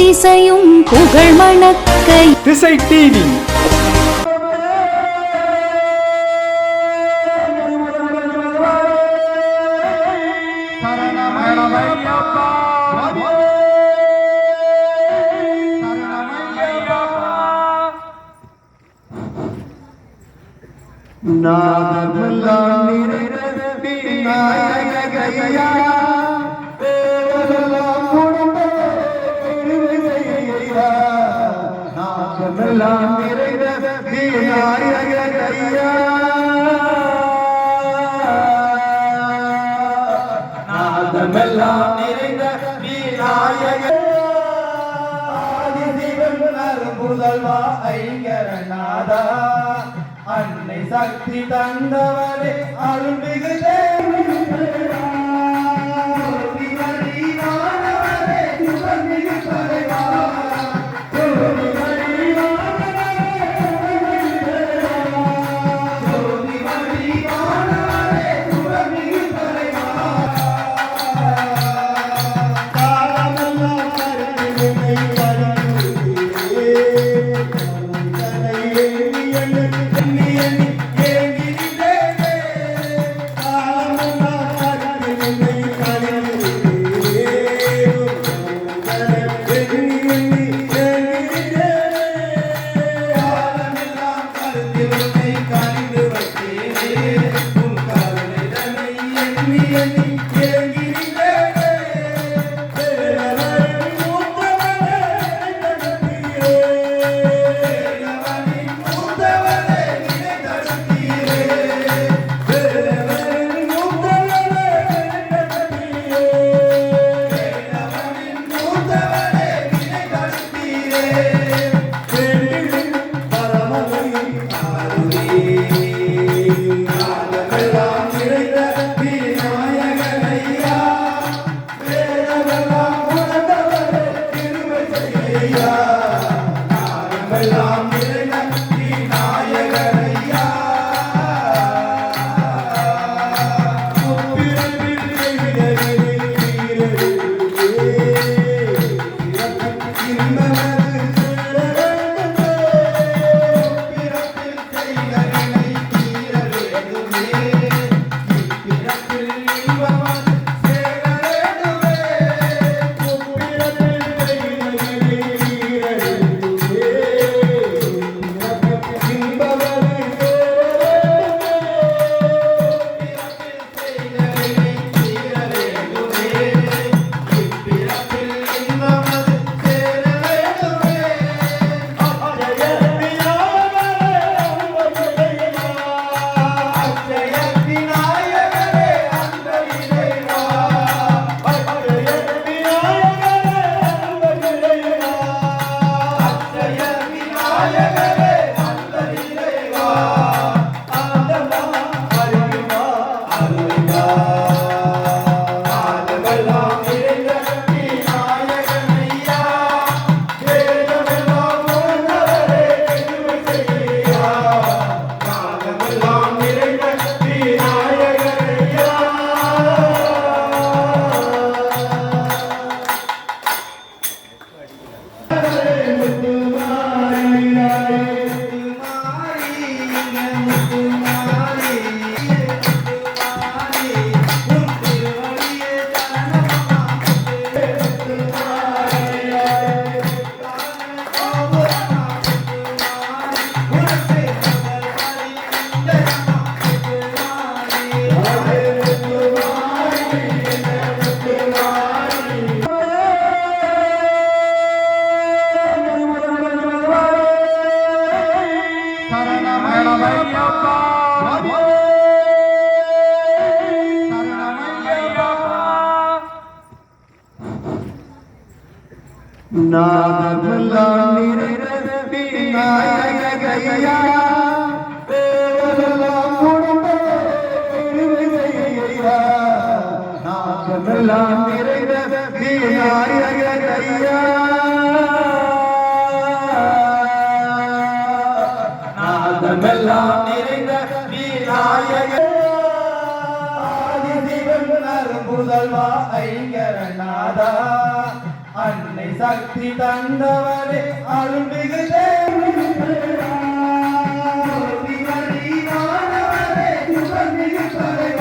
எத்திசையும் புகழ் மணக்கை திசை டிவி நாதமெல்லாம் நிறைரப்பி நாயகையா தேவரெல்லாம் நாதமெல்லாம் நிறைரப்பி நாயகையா நாதமெல்லாம் நிறைந்த விநாயக ஆதிசிவன் அருள்புதல்வா ஐங்கரநாதா அன்னை சக்தி தந்தவரே அருள்மிகு நாதமெல்லாம் நிறைரப்பி நாயகையா தேவரெல்லாம் உடம்பே நிறைந்த விநாயகையா நாதமெல்லாம் நிறைந்த முதல்வா ஆதிசிவன் அருள்புதல்வா ஐங்கரநாதா. அன்னை சக்தி தந்தவரே அருள்மிகு தேவி வழிவானவரே, சுகமிகு தலைவா.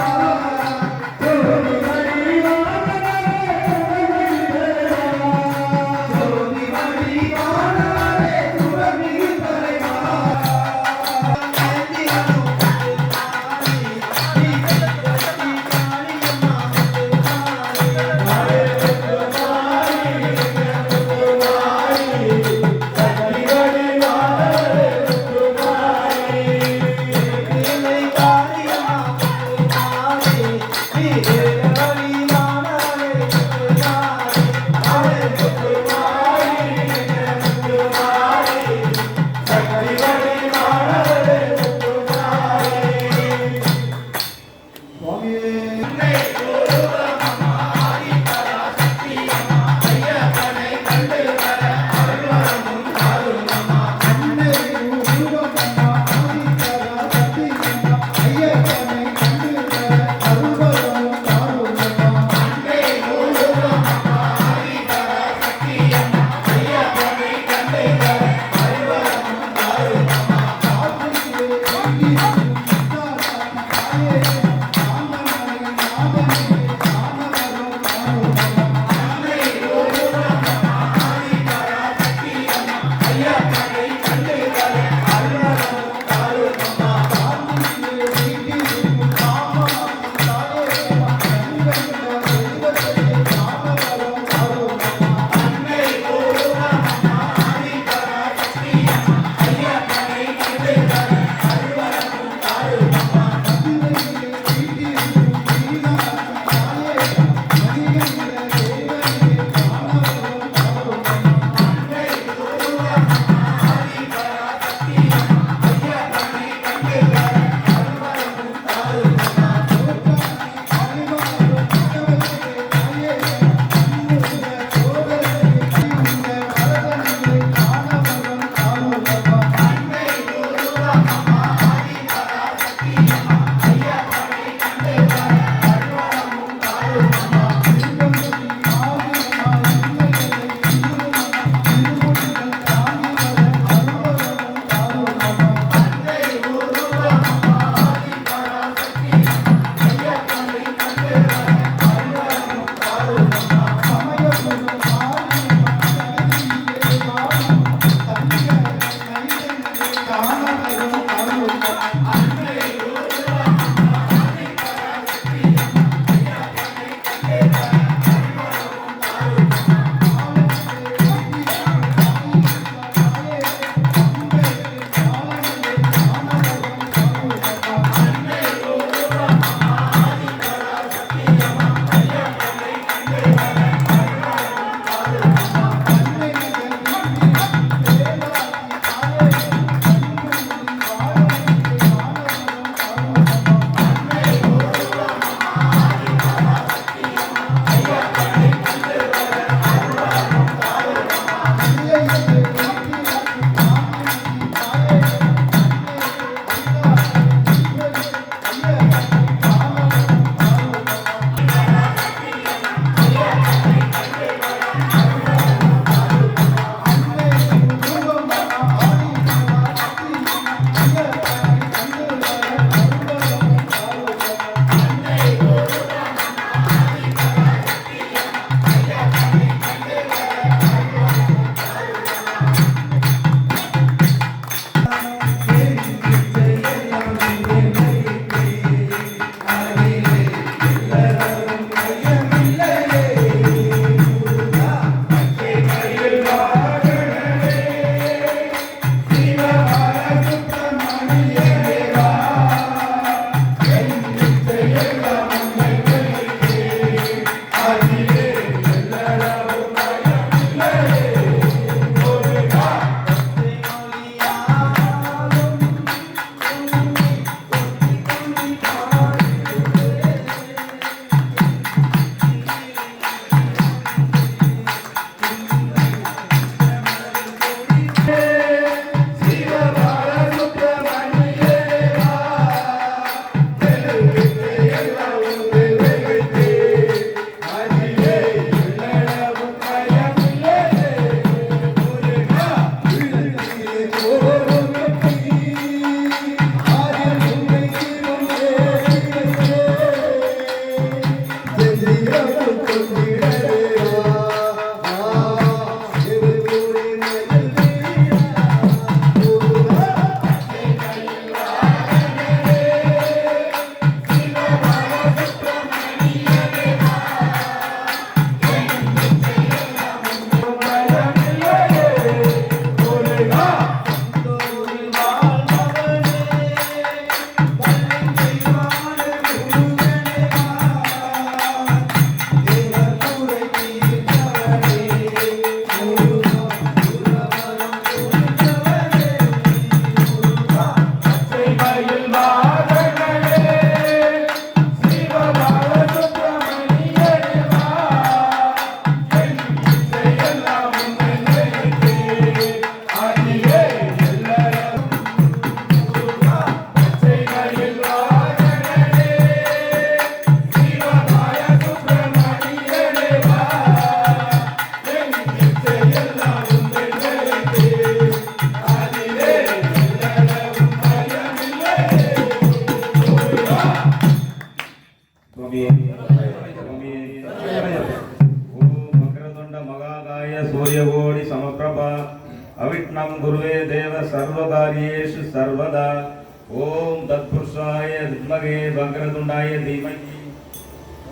வித்மகே வக்ரதுண்டாய தீமகி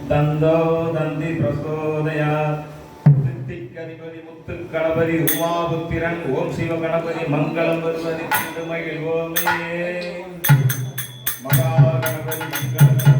தந்தோ தந்தி பிரசோதயா சித்திக்கதிபதி முத்து கணபதி உமாபுத்திரன் ஓம் சிவ கணபதி மங்களம் வருவதி திருமயில் ஓமே மகா கணபதி மங்களம்